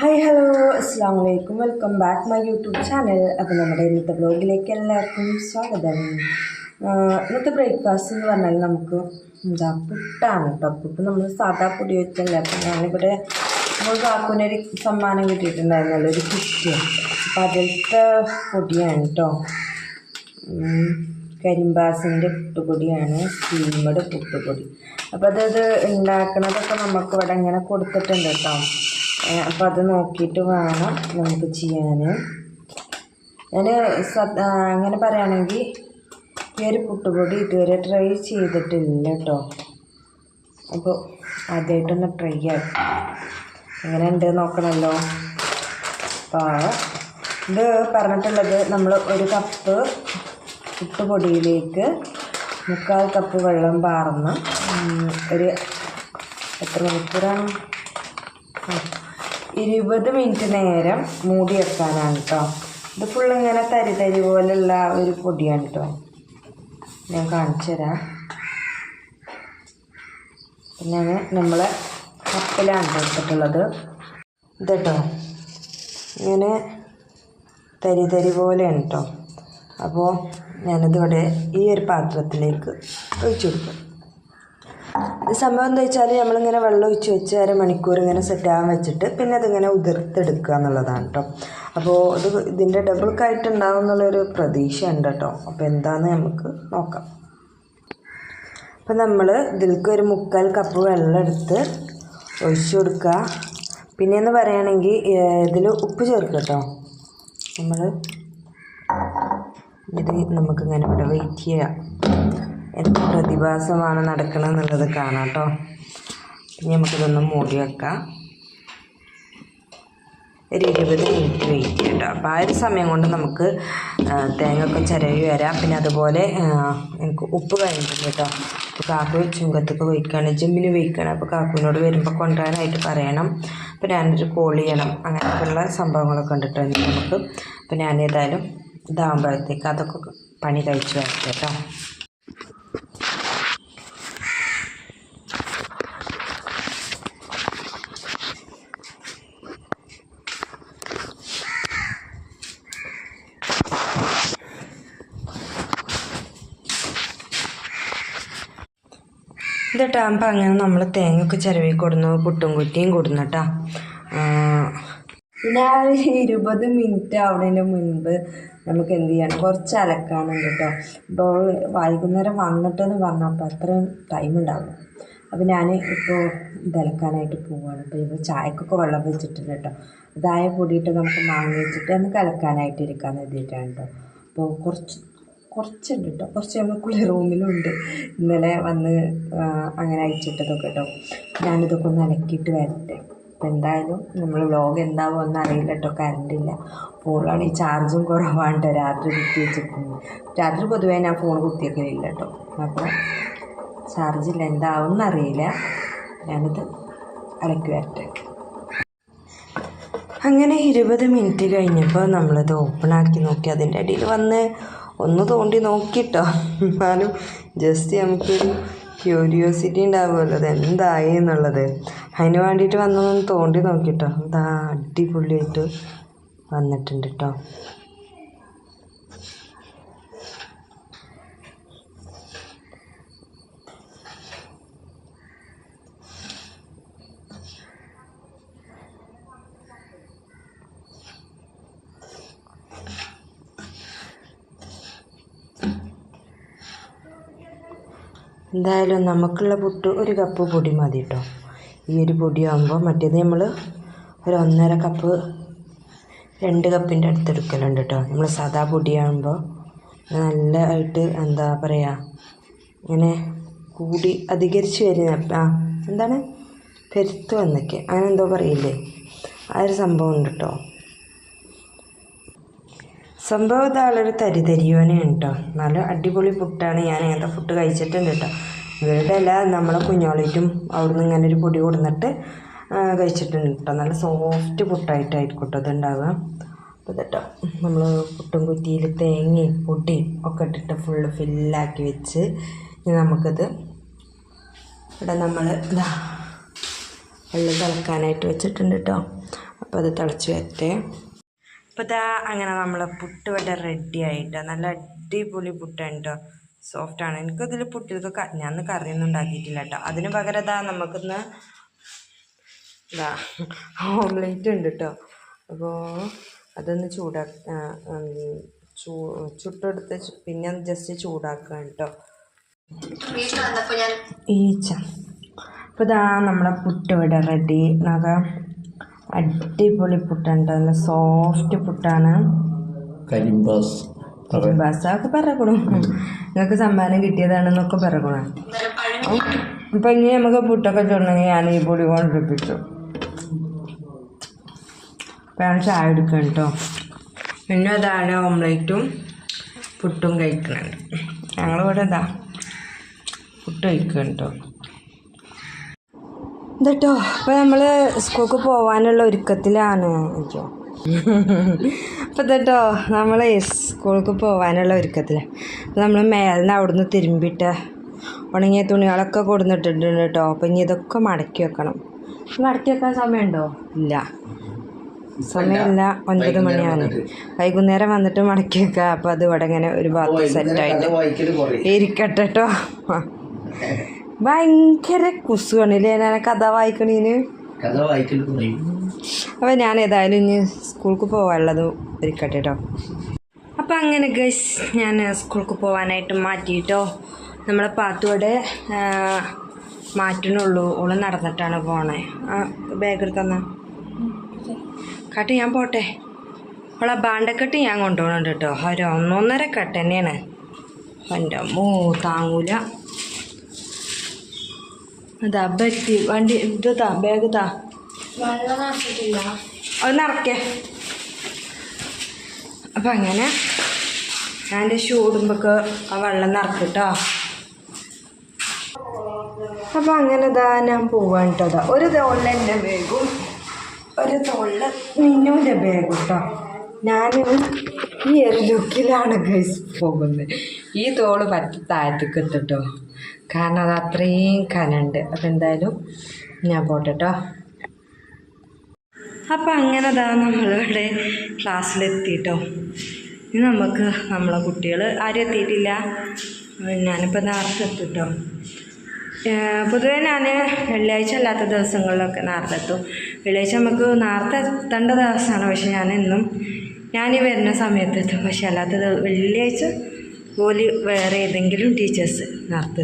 Hi hello അസ്സാം വലൈക്കും welcome back my YouTube channel അപ്പോൾ നമ്മുടെ ഇന്നത്തെ ബ്ലോഗിലേക്ക് എല്ലാവർക്കും സ്വാഗതം. ഇന്നത്തെ ബ്രേക്ക്ഫാസ്റ്റ് എന്ന് പറഞ്ഞാൽ നമുക്ക് എന്താ പുട്ടാണ് കേട്ടോ പുട്ട് നമ്മൾ സാധാ പൊടി വെച്ചല്ല. അപ്പം ഞാനിവിടെ നമ്മൾ കാക്കൂനൊരു സമ്മാനം കിട്ടിയിട്ടുണ്ടായിരുന്നല്ലോ. ഒരു കിറ്റ് അപ്പോൾ അതിലത്തെ പൊടിയാണ് കേട്ടോ കരിമ്പാസിന്റെ പുട്ടുപൊടിയാണ്. സ്റ്റീമഡ് പുട്ടുപൊടി. അപ്പോൾ അതത് ഉണ്ടാക്കണതൊക്കെ നമുക്ക് ഇവിടെ ഇങ്ങനെ കൊടുത്തിട്ടുണ്ട് കേട്ടോ അപ്പോൾ അത് നോക്കിയിട്ട് വേണം നമുക്ക് ചെയ്യാൻ ഞാൻ അങ്ങനെ പറയുകയാണെങ്കിൽ ഈ ഒരു പുട്ടുപൊടി ഇതുവരെ ട്രൈ ചെയ്തിട്ടില്ല കേട്ടോ അപ്പോൾ ആദ്യമായിട്ടൊന്ന് ട്രൈ ചെയ്യാം. എങ്ങനെ ഉണ്ട് നോക്കണമല്ലോ അപ്പോൾ ഇത് പറഞ്ഞിട്ടുള്ളത് നമ്മൾ ഒരു കപ്പ് പുട്ടുപൊടിയിലേക്ക് മുക്കാൽ കപ്പ് വെള്ളം പാർന്ന് ഒരു എത്ര മണിക്കൂറാണ്? ഇരുപത് മിനിറ്റ് നേരം മൂടി വെക്കാനാണ് കേട്ടോ ഇത് ഫുൾ ഇങ്ങനെ തരി തരി പോലുള്ള ഒരു പൊടിയാണ് കേട്ടോ ഞാൻ കാണിച്ചു തരാം. പിന്നെ നമ്മൾ കപ്പിലാണ് എടുത്തിട്ടുള്ളത് ഇതട്ടോ ഇങ്ങനെ തരി തരി പോലെയാണ് കേട്ടോ അപ്പോൾ ഞാനിതിവിടെ ഈ ഒരു പാത്രത്തിലേക്ക് ഒഴിച്ചു കൊടുക്കും. സംഭവം എന്താ വെച്ചാൽ നമ്മളിങ്ങനെ വെള്ളം ഒഴിച്ച് വെച്ച് അരമണിക്കൂർ ഇങ്ങനെ സെറ്റാകാൻ വെച്ചിട്ട് പിന്നെ അതിങ്ങനെ ഉതിർത്തെടുക്കുക എന്നുള്ളതാണ് കേട്ടോ അപ്പോൾ ഇത് ഇതിന്റെ ഡബിൾക്കായിട്ടുണ്ടാവും എന്നുള്ളൊരു പ്രതീക്ഷ ഉണ്ട് കേട്ടോ അപ്പോൾ എന്താണെന്ന് നമുക്ക് നോക്കാം. അപ്പോൾ നമ്മൾ ഇതിലേക്ക് ഒരു മുക്കാൽ കപ്പ് വെള്ളം എടുത്ത് ഒഴിച്ചു കൊടുക്കുക. പിന്നെയെന്ന് പറയുകയാണെങ്കിൽ ഇതിൽ ഉപ്പ് ചേർക്കുക കേട്ടോ നമ്മൾ ഇത് നമുക്കിങ്ങനെ ഇവിടെ വെയിറ്റ് ചെയ്യാം. എന്ത് പ്രതിഭാസമാണ് നടക്കണമെന്നുള്ളത് കാണാം കേട്ടോ. ഇനി നമുക്കിതൊന്ന് മൂടി വെക്കാം. ഒരു ഇരുപത് മിനിറ്റ് വെയിറ്റ് ചെയ്യട്ടോ അപ്പോൾ ആ ഒരു സമയം കൊണ്ട് നമുക്ക് തേങ്ങയൊക്കെ ചിരവി വരാം. പിന്നെ അതുപോലെ എനിക്ക് ഉപ്പ് കഴിഞ്ഞിട്ടുണ്ട് കേട്ടോ. അപ്പോൾ കാക്കു ചുങ്കത്തൊക്കെ വയ്ക്കുകയാണ്. ജിമ്മിന് വയ്ക്കുകയാണ്. അപ്പോൾ കാക്കുവിനോട് വരുമ്പോൾ കൊണ്ടുവരാനായിട്ട് പറയണം. അപ്പോൾ ഞാനൊരു കോൾ ചെയ്യണം. അങ്ങനെയൊക്കെയുള്ള സംഭവങ്ങളൊക്കെ ഉണ്ട് നമുക്ക്. അപ്പോൾ ഞാനേതായാലും ഇതാകുമ്പോഴത്തേക്ക് അതൊക്കെ പണി കഴിച്ചു വരട്ടെ കേട്ടോ. ഇതിട്ടാകുമ്പോൾ അങ്ങനെ നമ്മൾ തേങ്ങയൊക്കെ ചിരവി കൊടുന്നു പുട്ടും കുറ്റിയും കൊടുന്നു കേട്ടോ പിന്നെ ആ ഒരു ഇരുപത് മിനിറ്റ് ആവുന്നതിന് മുൻപ് നമുക്ക് എന്ത് ചെയ്യണം കുറച്ച് അലക്കാനുണ്ട് കേട്ടോ ഇപ്പോൾ വൈകുന്നേരം വന്നിട്ടെന്ന് പറഞ്ഞപ്പോൾ അത്രയും ടൈം ഉണ്ടാകും അപ്പോൾ ഞാൻ ഇപ്പോൾ ഇതലക്കാനായിട്ട് പോവുകയാണ് അപ്പോൾ ഇപ്പോൾ ചായക്കൊക്കെ വെള്ളം വെച്ചിട്ടുണ്ട് കേട്ടോ അതായ പൊടിയിട്ട് നമുക്ക് മാങ്ങ വെച്ചിട്ട് നമുക്ക് അലക്കാനായിട്ട് ഇരിക്കാൻ എഴുതിയിട്ടാണ് കേട്ടോ അപ്പോൾ കുറച്ച് കുറച്ചുണ്ട് കേട്ടോ കുറച്ച് നമ്മൾ കുളി റൂമിലുണ്ട്. ഇന്നലെ വന്ന് അങ്ങനെ അയച്ചിട്ടതൊക്കെ കേട്ടോ ഞാനിതൊക്കെ ഒന്ന് അലക്കിയിട്ട് വരട്ടെ. അപ്പം എന്തായാലും നമ്മൾ വ്ലോഗ് എന്താവും എന്ന് അറിയില്ല കേട്ടോ കറണ്ട് ഇല്ല. ഫോണിലാണ് ഈ ചാർജും കുറവാണ് കേട്ടോ രാത്രി കുത്തി വെച്ചിട്ടുണ്ട് രാത്രി പൊതുവേ ഞാൻ ഫോൺ കുത്തിയൊക്കെയില്ല കേട്ടോ അപ്പോൾ ചാർജില്ല എന്താവും എന്നറിയില്ല ഞാനിത് അലക്കി വരട്ടെ. അങ്ങനെ ഇരുപത് മിനിറ്റ് കഴിഞ്ഞപ്പോൾ നമ്മളിത് ഓപ്പൺ ആക്കി നോക്കി. അതിന്റെ ഇടയിൽ വന്ന് ഒന്ന് തോണ്ടി നോക്കിട്ടോ. എന്നാലും ജസ്റ്റ് നമുക്കൊരു ക്യൂരിയോസിറ്റി ഉണ്ടാവുമല്ലോ അത് എന്തായി എന്നുള്ളത്. അതിന് വേണ്ടിയിട്ട് വന്നൊന്ന് തോണ്ടി നോക്കിട്ടോ. എന്താ അടിപൊളിയായിട്ട് വന്നിട്ടുണ്ട് കേട്ടോ എന്തായാലും നമുക്കുള്ള പുട്ട് ഒരു കപ്പ് പൊടി മതി കേട്ടോ ഈ ഒരു പൊടിയാകുമ്പോൾ മറ്റേത് നമ്മൾ ഒരു ഒന്നര കപ്പ് രണ്ട് കപ്പിന്റെ അടുത്ത് എടുക്കലുണ്ട് കേട്ടോ നമ്മൾ സാധാ പൊടിയാകുമ്പോൾ നല്ലതായിട്ട് എന്താ പറയുക ഇങ്ങനെ കൂടി അധികരിച്ച് വരുന്ന ആ എന്താണ്? പെരുത്ത് വന്നൊക്കെ. അങ്ങനെ എന്തോ പറയില്ലേ? ആ ഒരു സംഭവം ഉണ്ട് കേട്ടോ സംഭവം ആളൊരു തരിതരിയോനെയാണ് കേട്ടോ നല്ല അടിപൊളി ഫുഡാണ് ഞാൻ അങ്ങനത്തെ ഫുഡ് കഴിച്ചിട്ടുണ്ട് കേട്ടോ ഇവരുടെ അല്ല നമ്മളെ കുഞ്ഞോളിറ്റും അവിടുന്ന് ഇങ്ങനെ ഒരു പൊടി കൊടുന്നിട്ട് കഴിച്ചിട്ടുണ്ട് കേട്ടോ നല്ല സോഫ്റ്റ് പുട്ടായിട്ടായിരിക്കും കേട്ടോ ഇത് ഉണ്ടാവുക അപ്പോൾ കേട്ടോ നമ്മൾ പുട്ടും കുറ്റിയിൽ തേങ്ങയും പൊടിയും ഒക്കെ ഇട്ടിട്ട് ഫുള്ള് ഫില്ലാക്കി വെച്ച് ഇനി നമുക്കിത് ഇവിടെ നമ്മൾ ഇതാ വെള്ളം തിളക്കാനായിട്ട് വെച്ചിട്ടുണ്ട് കേട്ടോ അപ്പോൾ അത് തിളച്ച് വരട്ടെ. അപ്പോൾ ഇതാ അങ്ങനെ നമ്മളെ പുട്ട് ഇവിടെ റെഡി ആയിട്ടോ. നല്ല അടിപൊളി പുട്ടാണ് കേട്ടോ സോഫ്റ്റാണ് എനിക്കതിൽ പുട്ടിലൊക്കെ ഞാൻ കറിയൊന്നും ഉണ്ടാക്കിയിട്ടില്ല കേട്ടോ അതിന് പകരം ഇതാ നമുക്കിന്ന് ഇതാ ഓംലേറ്റ് ഉണ്ട് കേട്ടോ അപ്പോൾ അതൊന്ന് ചൂടാ ചൂ ചുട്ടെടുത്ത് പിന്നെ ജസ്റ്റ് ചൂടാക്കുക കേട്ടോ ഈച്ച. അപ്പോൾ ഇതാ നമ്മളെ പുട്ട് ഇവിടെ റെഡി നോക്കാം അടിപൊളി പുട്ടാണ് ട്ടോ. നല്ല സോഫ്റ്റ് പുട്ടാണ്. കരിമ്പാസ് ബസ്സൊക്കെ പറയണം നിങ്ങൾക്ക് സമ്മാനം കിട്ടിയതാണെന്നൊക്കെ പറയണം അപ്പം ഇനി നമുക്ക് പുട്ടൊക്കെ ചുടണമെങ്കിൽ ഞാൻ ഈ പൊടി കൊണ്ടിപ്പിച്ചു. അപ്പം ഞാൻ ചായ എടുക്കണം കേട്ടോ പിന്നെ അതാണ് ഓംലേറ്റും പുട്ടും കഴിക്കുന്നുണ്ട് ഞങ്ങളിവിടെ ഇതാ പുട്ട് കഴിക്കണം കേട്ടോ ഇതട്ടോ? അപ്പോൾ നമ്മൾ സ്കൂൾക്ക് പോകാനുള്ള ഒരുക്കത്തിലാണ് അയ്യോ അപ്പം ഇതട്ടോ? നമ്മൾ സ്കൂൾക്ക് പോകാനുള്ള ഒരുക്കത്തിലാണ് അപ്പോൾ നമ്മൾ മേലിന്ന് അവിടുന്ന് തിരുമ്പിട്ട് ഉണങ്ങിയ തുണികളൊക്കെ കൊടുന്നിട്ടുണ്ട് കേട്ടോ അപ്പോൾ ഇനി ഇതൊക്കെ മടക്കി വെക്കണം. മടക്കി വെക്കാൻ സമയമുണ്ടോ? ഇല്ല. സമയമില്ല. ഒൻപത് മണിയാണ്. വൈകുന്നേരം വന്നിട്ട് മടക്കി വെക്കുക അപ്പോൾ അത് ഇവിടെ ഇങ്ങനെ ഒരു ഭാഗത്ത് സെറ്റായിട്ട് ഇരിക്കട്ടെ കേട്ടോ ഭയങ്കര കുസുവാണില്ലേ ഞാൻ കഥ വായിക്കണീന് കഥ വായിക്കൽ കുറയും അപ്പോൾ ഞാൻ ഏതായാലും ഇനി സ്കൂൾക്ക് പോകാനുള്ളത് ഒരുക്കട്ടെ കേട്ടോ അപ്പം അങ്ങനെ ഗൈസ് ഞാൻ സ്കൂൾക്ക് പോകാനായിട്ട് മാറ്റിയിട്ടോ നമ്മളെ പാത്തോടെ മാറ്റണുള്ളൂ. ഓൾ നടന്നിട്ടാണ് പോണേ. ആ ബാഗ് എടുത്തന്ന? കട്ട് ഞാൻ പോട്ടെ. ഓളെ ബാണ്ടക്കെട്ട് ഞാൻ കൊണ്ടുപോകണുണ്ട് കേട്ടോ ഒരു ഒന്നൊന്നര കട്ട് തന്നെയാണ്. എന്റെ മൂ താങ്ങൂല. അതാ ബെറ്റി വണ്ടി ഇത് താ ബാഗ് താ അത് നിറക്കേ അപ്പം അങ്ങനെ ഞാൻ എന്റെ ഷൂ ഇടുമ്പോഴൊക്കെ ആ വെള്ളം നിറക്കിട്ടോ അപ്പം അങ്ങനെ ഇതാ ഞാൻ പോവാൻ കേട്ടോ ഒരു തോളിൽ എന്റെ ബാഗും ഒരു തോളിൽ മിന്നുവിന്റെ ബാഗും കേട്ടോ ഞാൻ ഈ ഒരു ലുക്കിലാണ് ഗൈസ് പോകുന്നത്. ഈ തോൾ പറ്റി താഴത്തേക്ക് എത്തിട്ടോ കാരണം അത് അത്രയും കനുണ്ട്. അപ്പം എന്തായാലും ഞാൻ പോട്ടെ അപ്പം അങ്ങനെ അതാ നമ്മളിവിടെ ക്ലാസ്സിലെത്തിയിട്ടോ ഇനി നമുക്ക് നമ്മളെ കുട്ടികൾ ആരും എത്തിയിട്ടില്ല. ഞാനിപ്പോൾ നേരത്തെ എത്തിട്ടോ പൊതുവെ ഞാൻ വെള്ളിയാഴ്ച അല്ലാത്ത ദിവസങ്ങളിലൊക്കെ നേരത്തെ എത്തും വെള്ളിയാഴ്ച നമുക്ക് നേരത്തെ എത്തേണ്ട ദിവസമാണ് പക്ഷെ ഞാൻ ഈ വരുന്ന സമയത്ത് എത്തും പക്ഷെ അല്ലാത്ത വെള്ളിയാഴ്ച ജോലി വേറെ ഏതെങ്കിലും ടീച്ചേഴ്സ് നേരത്തെ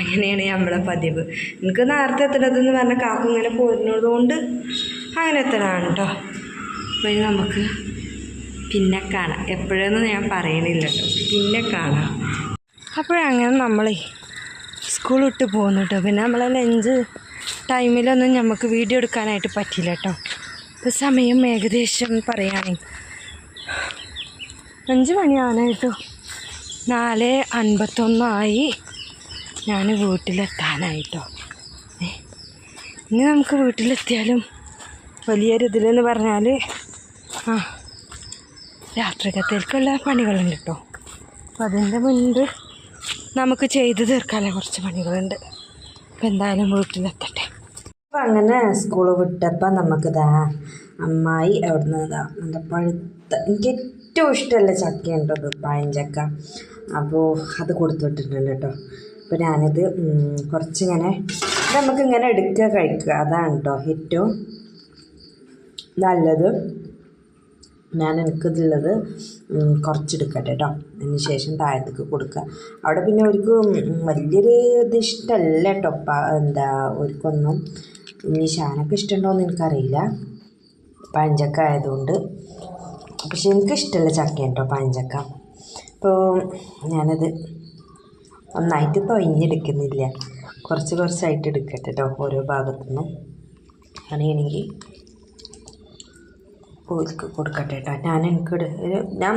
അങ്ങനെയാണ് നമ്മളെ പതിവ്. എനിക്ക് നേരത്തെ എത്തണതെന്ന് പറഞ്ഞാൽ കാക്കു ഇങ്ങനെ പോരുന്നതുകൊണ്ട് അങ്ങനെ എത്തണതാണ് കേട്ടോ അപ്പോൾ നമുക്ക് പിന്നെ കാണാം. എപ്പോഴൊന്നും ഞാൻ പറയണില്ല കേട്ടോ പിന്നെ കാണാം. അപ്പോഴങ്ങനെ നമ്മളെ സ്കൂൾ വിട്ട് പോകുന്നു കേട്ടോ പിന്നെ നമ്മളെ ലഞ്ച് ടൈമിലൊന്നും നമുക്ക് വീഡിയോ എടുക്കാനായിട്ട് പറ്റില്ല കേട്ടോ ഇപ്പോൾ സമയം ഏകദേശം പറയുകയാണെങ്കിൽ അഞ്ച് മണിയാണേട്ടോ നാല് അൻപത്തൊന്നായി. ഞാൻ വീട്ടിലെത്താനായിട്ടോ. ഇനി നമുക്ക് വീട്ടിലെത്തിയാലും വലിയൊരു ഇതിലെന്ന് പറഞ്ഞാൽ ആ രാത്രികത്തേക്കുള്ള പണികളുണ്ട് കേട്ടോ. അപ്പം അതിന്റെ മുൻപ് നമുക്ക് ചെയ്തു തീർക്കാനുള്ള കുറച്ച് പണികളുണ്ട്. അപ്പം എന്തായാലും വീട്ടിലെത്തട്ടെ. അപ്പം അങ്ങനെ സ്കൂൾ വിട്ടപ്പോൾ നമുക്കിതാ അമ്മായി അവിടുന്ന് ഇതാ നല്ല പഴുത്ത എനിക്ക് ഏറ്റവും ഇഷ്ടമല്ല ചക്കയുണ്ട് അത് പഴഞ്ചക്ക. അപ്പോൾ അത് കൊടുത്തു വിട്ടിട്ടുണ്ട് കേട്ടോ. അപ്പോൾ ഞാനിത് കുറച്ചിങ്ങനെ നമുക്കിങ്ങനെ എടുക്കുക കഴിക്കുക. അതാണ് കേട്ടോ ഏറ്റവും നല്ലത്. ഞാൻ എനിക്കിതുള്ളത് കുറച്ചെടുക്കട്ടെ കേട്ടോ. അതിന് ശേഷം താഴത്തേക്ക് കൊടുക്കുക. അവിടെ പിന്നെ അവർക്ക് വലിയൊരു ഇത് ഇഷ്ടമല്ല കേട്ടോ. എന്താ അവർക്കൊന്നും. ഇനി ഷാനൊക്കെ ഇഷ്ടമുണ്ടോയെന്ന് എനിക്കറിയില്ല. പഞ്ചക്ക ആയതുകൊണ്ട്. പക്ഷെ എനിക്കിഷ്ടമുള്ള ചക്ക കേട്ടോ പഴഞ്ചക്ക അപ്പോൾ ഞാനത് നന്നായിട്ട് തൊഴിഞ്ഞെടുക്കുന്നില്ല കുറച്ച് കുറച്ചായിട്ട് എടുക്കട്ടെ കേട്ടോ ഓരോ ഭാഗത്തു നിന്നും അങ്ങനെയാണെങ്കിൽ ഓർക്ക് കൊടുക്കട്ടെ കേട്ടോ ഞാൻ എനിക്ക് ഞാൻ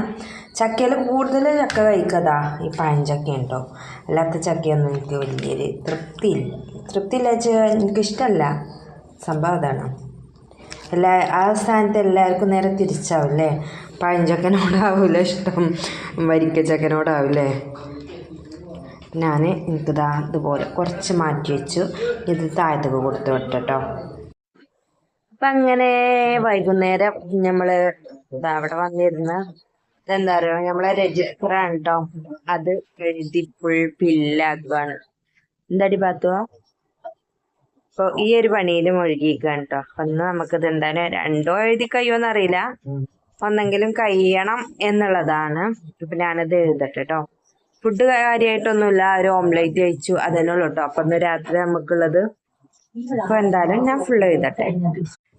ചക്കയിൽ കൂടുതൽ ചക്ക കഴിക്കതാ ഈ പഴഞ്ചക്ക കേട്ടോ അല്ലാത്ത ചക്കയൊന്നും എനിക്ക് വലിയൊരു തൃപ്തിയില്ല. തൃപ്തിയില്ല വെച്ചാൽ എനിക്കിഷ്ടമല്ല. സംഭവം അതാണ്. എല്ലാ ആ സ്ഥാനത്ത് എല്ലാവർക്കും നേരെ തിരിച്ചാവില്ലേ? പഴഞ്ചക്കനോടാവില്ല ഇഷ്ടം? വരിക്കച്ചക്കനോടാവില്ലേ ഞാൻ എനിക്കിതാ ഇതുപോലെ കുറച്ച് മാറ്റി വെച്ചു. ഇത് താഴത്തേക്ക് കൊടുത്തു വിട്ടോ അപ്പം അങ്ങനെ വൈകുന്നേരം നമ്മൾ ഇതാ അവിടെ വന്നിരുന്ന എന്താ പറയുക നമ്മളെ രജിസ്റ്റർ ആണ് കേട്ടോ അത് എഴുതി ഫുൾ ഫില്ലാക്കുകയാണ് എന്താടി പാത്തുവാ? അപ്പൊ ഈ ഒരു പണിയിൽ മുഴുകിയിരിക്കുകയാണ് കേട്ടോ അപ്പൊ ഇന്ന് എന്തായാലും രണ്ടോ എഴുതി കഴിയുമെന്ന് അറിയില്ല ഒന്നെങ്കിലും കഴിയണം എന്നുള്ളതാണ്. ഇപ്പൊ ഞാനത് എഴുതട്ടെ കേട്ടോ ഫുഡ് കാര്യമായിട്ടൊന്നുമില്ല ഒരു ഓംലേറ്റ് കഴിച്ചു. അതന്നെ ഉള്ളു കേട്ടോ അപ്പൊ ഇന്ന് രാത്രി നമുക്കുള്ളത് അപ്പൊ എന്തായാലും ഞാൻ ഫുള്ള് എഴുതട്ടെ.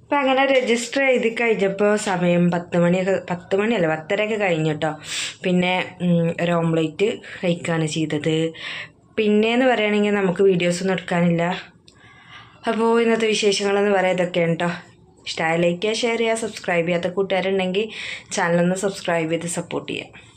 അപ്പൊ അങ്ങനെ രജിസ്റ്റർ എഴുതി കഴിഞ്ഞപ്പോൾ സമയം പത്ത് മണിയൊക്കെ പത്ത് മണിയല്ല പത്തരയൊക്കെ കഴിഞ്ഞു കേട്ടോ പിന്നെ ഒരു ഓംലേറ്റ് കഴിക്കുകയാണ് ചെയ്തത്. പിന്നെയെന്ന് പറയുകയാണെങ്കിൽ നമുക്ക് വീഡിയോസ് ഒന്നും എടുക്കാനില്ല. അപ്പോൾ ഇന്നത്തെ വിശേഷങ്ങളെന്ന് പറയാം ഇതൊക്കെയാണ് കേട്ടോ ഇഷ്ടമായ ലൈക്ക് ചെയ്യുക ഷെയർ ചെയ്യുക സബ്സ്ക്രൈബ് ചെയ്യാത്ത കൂട്ടുകാരുണ്ടെങ്കിൽ ചാനലൊന്ന് സബ്സ്ക്രൈബ് ചെയ്ത് സപ്പോർട്ട് ചെയ്യുക.